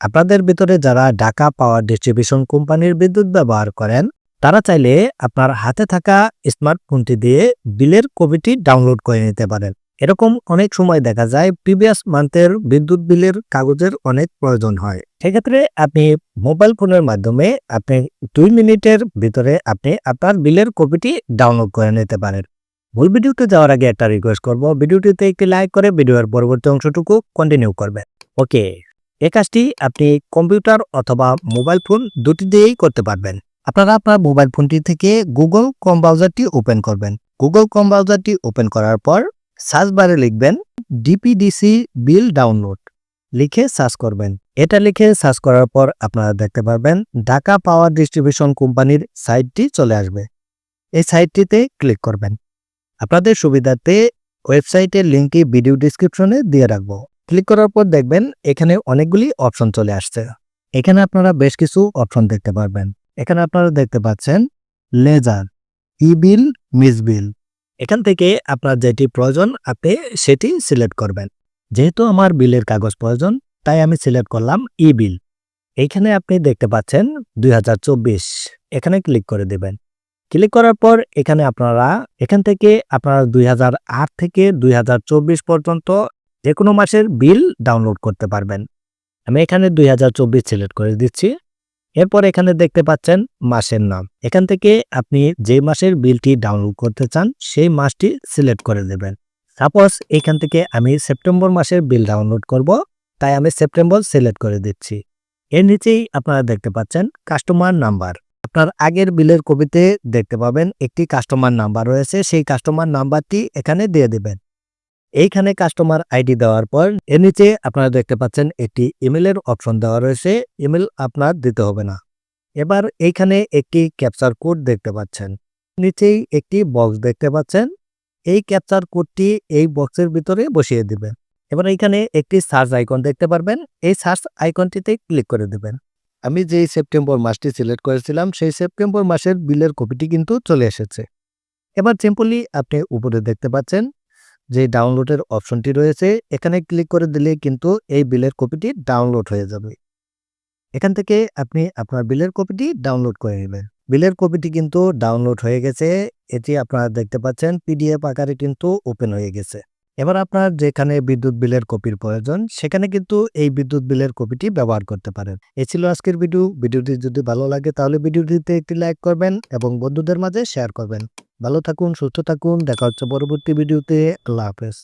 আপনাদের ভিতরে যারা ঢাকা পাওয়ার ডিস্ট্রিবিউশন কোম্পানির বিদ্যুৎ ব্যবহার করেন, তারা চাইলে আপনার হাতে থাকা স্মার্টফোনটি দিয়ে বিলের কপিটি ডাউনলোড করে নিতে পারেন। এরকম অনেক সময় দেখা যায়, প্রিভিয়াস মান্থের বিদ্যুৎ বিলের কাগজের অনেক প্রয়োজন হয়। সেক্ষেত্রে আপনি মোবাইল ফোনের মাধ্যমে আপনি দুই মিনিটের ভিতরে আপনি আপনার বিলের কপিটি ডাউনলোড করে নিতে পারেন। মূল ভিডিওতে যাওয়ার আগে একটা রিকোয়েস্ট করব। ভিডিওটিতে একটি লাইক করে ভিডিওর পরবর্তী অংশটুকু কন্টিনিউ করবেন। ওকে এই কাজটি আপনি কম্পিউটার অথবা মোবাইল ফোন দুটি দিয়েই করতে পারবেন। আপনারা আপনার মোবাইল ফোনটি থেকে গুগল কম ব্রাউজারটি ওপেন করবেন। গুগল কম ব্রাউজারটি ওপেন করার পর সার্চ বারে লিখবেন ডিপিডিসি বিল ডাউনলোড। লিখে সার্চ করবেন। এটা লিখে সার্চ করার পর আপনারা দেখতে পারবেন ঢাকা পাওয়ার ডিস্ট্রিবিউশন কোম্পানির সাইটটি চলে আসবে। এই সাইটটিতে ক্লিক করবেন। আপনাদের সুবিধাতে ওয়েবসাইটের লিঙ্কটি ভিডিও ডিসক্রিপশনে দিয়ে রাখব। ক্লিক করার পর দেখবেন এখানে অনেকগুলি অপশন চলে আসছে। এখানে আপনারা বেশ কিছু অপশন দেখতে পারবেন। এখানে আপনারা দেখতে পাচ্ছেন লেজার ই বিল মিস বিল এখান থেকে আপনার যেটি প্রয়োজন আপনি সেটি সিলেক্ট করবেন। যেহেতু আমার বিলের কাগজ প্রয়োজন, তাই আমি সিলেক্ট করলাম ই বিল এইখানে আপনি দেখতে পাচ্ছেন দুই হাজার চব্বিশ। এখানে ক্লিক করে দেবেন। ক্লিক করার পর এখানে আপনারা, এখান থেকে আপনারা দুই হাজার আট থেকে দুই হাজার চব্বিশ পর্যন্ত যে কোনো মাসের বিল ডাউনলোড করতে পারবেন। আমি এখানে দুই হাজার চব্বিশ সিলেক্ট করে দিচ্ছি। এরপর এখানে দেখতে পাচ্ছেন মাসের নাম। এখান থেকে আপনি যে মাসের বিলটি ডাউনলোড করতে চান, সেই মাসটি সিলেক্ট করে দেবেন। সাপোজ এখান থেকে আমি সেপ্টেম্বর মাসের বিল ডাউনলোড করব, তাই আমি সেপ্টেম্বর সিলেক্ট করে দিচ্ছি। এর নিচেই আপনারা দেখতে পাচ্ছেন কাস্টমার নাম্বার। আপনার আগের বিলের কপিতে দেখতে পাবেন একটি কাস্টমার নাম্বার রয়েছে, সেই কাস্টমার নাম্বারটি এখানে দিয়ে দিবেন। এইখানে কাস্টমার আইডি দেওয়ার পর এর নিচে আপনারা দেখতে পাচ্ছেন একটি ইমেলের অপশন দেওয়া রয়েছে। ইমেল আপনার দিতে হবে না। এবার এইখানে একটি ক্যাপচার কোড দেখতে পাচ্ছেন। নিচেই একটি বক্স দেখতে পাচ্ছেন। এই ক্যাপচার কোডটি এই বক্সের ভিতরে বসিয়ে দিবেন। এবার এইখানে একটি সার্চ আইকন দেখতে পারবেন। এই সার্চ আইকনটিতে ক্লিক করে দেবেন। আমি যেই সেপ্টেম্বর মাসটি সিলেক্ট করেছিলাম, সেই সেপ্টেম্বর মাসের বিলের কপিটি কিন্তু চলে এসেছে। এবার সিম্পলি আপনি উপরে দেখতে পাচ্ছেন। যে ডাউনলোডের অপশনটি রয়েছে, এখানে ক্লিক করে দিলে কিন্তু এই বিলের কপিটি ডাউনলোড হয়ে যাবে। এখান থেকে আপনি আপনার বিলের কপিটি ডাউনলোড করে নেবেন। বিলের কপিটি কিন্তু ডাউনলোড হয়ে গেছে, এটি আপনারা দেখতে পাচ্ছেন পিডিএফ আকারে কিন্তু ওপেন হয়ে গেছে। এবার আপনার যেখানে বিদ্যুৎ বিলের কপির প্রয়োজন, সেখানে কিন্তু এই বিদ্যুৎ বিলের কপিটি ব্যবহার করতে পারেন। এ ছিল আজকের ভিডিও ভিডিওটি যদি ভালো লাগে, তাহলে ভিডিওটিতে একটি লাইক করবেন এবং বন্ধুদের মাঝে শেয়ার করবেন। ভালো থাকুন সুস্থ থাকুন দেখা হচ্ছে পরবর্তী ভিডিওতে। আল্লাহ হাফেজ।